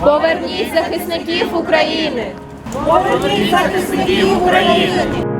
Поверніть захисників України! Поверніть захисників України!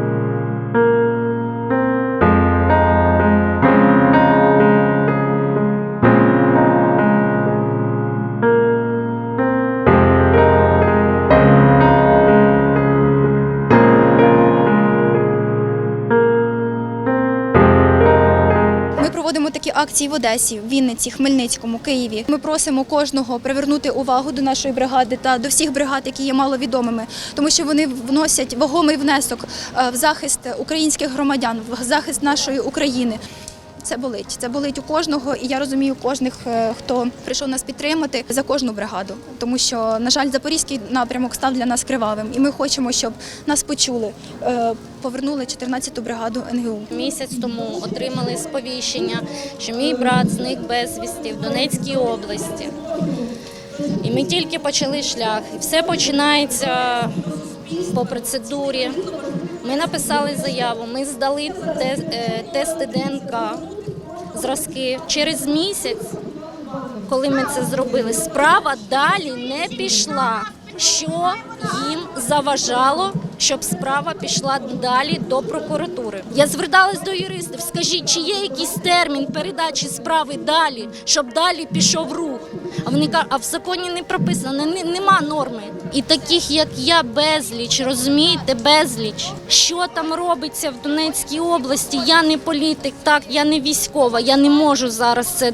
Проводимо такі акції в Одесі, Вінниці, Хмельницькому, Києві. Ми просимо кожного привернути увагу до нашої бригади та до всіх бригад, які є маловідомими, тому що вони вносять вагомий внесок е, в захист українських громадян, в захист нашої України. Це болить. Це болить у кожного, і я розумію кожних, е, хто прийшов нас підтримати за кожну бригаду, тому що, на жаль, запорізький напрямок став для нас кривавим, і ми хочемо, щоб нас почули, е, повернули 14-ту бригаду НГУ. Місяць тому отримали сповіщення, що мій брат зник безвісті в Донецькій області. І ми тільки почали шлях. І все починається по процедурі. Ми написали заяву, ми здали е, тести ДНК, зразки. Через місяць, коли ми це зробили, справа далі не пішла. Що їм заважало, щоб справа пішла далі до прокуратури? Я зверталась до юристів. Скажіть, чи є якийсь термін передачі справи далі, щоб далі пішов рух? А вони кажуть, а в законі не прописано, не- нема норми. І таких, як я, безліч, розумієте, безліч. Що там робиться в Донецькій області? Я не політик, так, я не військова, я не можу зараз це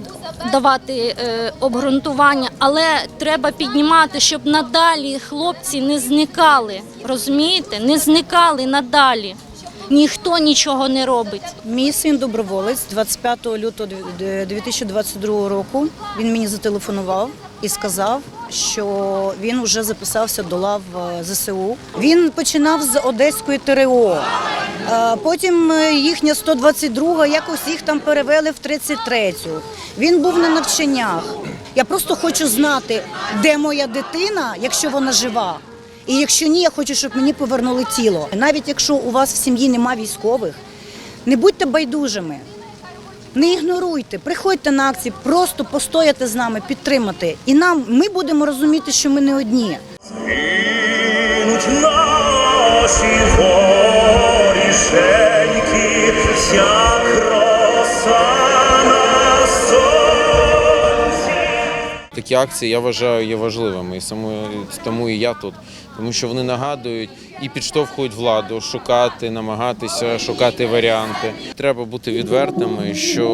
давати е, обґрунтування, але треба піднімати, щоб надалі хлопці не зникали. Розумієте? Не зникали надалі. Ніхто нічого не робить. Мій син доброволець 25 лютого 2022 року. Він мені зателефонував і сказав, що він вже записався до лав е, ЗСУ. Він починав з Одеської ТРО. Е, Потім е, їхня 122 якось їх там перевели в 33-ю. Він був на навчаннях. Я просто хочу знати, де моя дитина, якщо вона жива. І якщо ні, я хочу, щоб мені повернули тіло. Навіть якщо у вас в сім'ї нема військових, не будьте байдужими, не ігноруйте, приходьте на акції, просто постояти з нами, підтримати. І нам ми будемо розуміти, що ми не одні. Наші ворішеньки, як Такі акції я вважаю є важливими, і тому і я тут, тому що вони нагадують і підштовхують владу шукати, намагатися шукати варіанти. Треба бути відвертими, що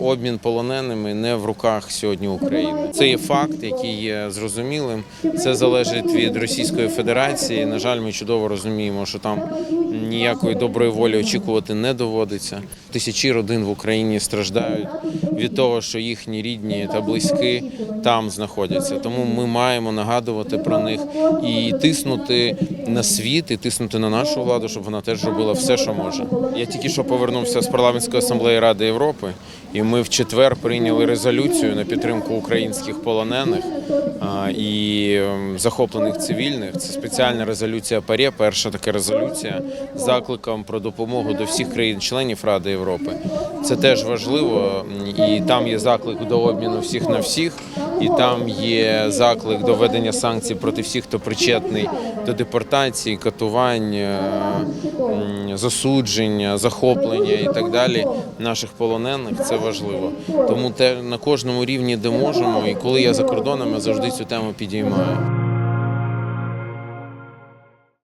обмін полоненими не в руках сьогодні України. Це є факт, який є зрозумілим. Це залежить від Російської Федерації. На жаль, ми чудово розуміємо, що там ніякої доброї волі очікувати не доводиться. Тисячі родин в Україні страждають від того, що їхні рідні та близькі там знаходяться. Тому ми маємо нагадувати про них і тиснути на світ, і тиснути на нашу владу, щоб вона теж робила все, що може. Я тільки що повернувся з парламентської асамблеї Ради Європи, і ми в четвер прийняли резолюцію на підтримку українських полонених і ем, захоплених цивільних. Це спеціальна резолюція ПАРЄ, перша така резолюція з закликом про допомогу до всіх країн-членів Ради Європи. Це теж важливо, і там є заклик до обміну всіх на всіх, і там є заклик до введення санкцій проти всіх, хто причетний до депортації, катувань, е, засудження, захоплення і так далі наших полонених. Це важливо. Тому те на кожному рівні, де можемо, і коли я за кордоном, я завжди цю тему підіймаю.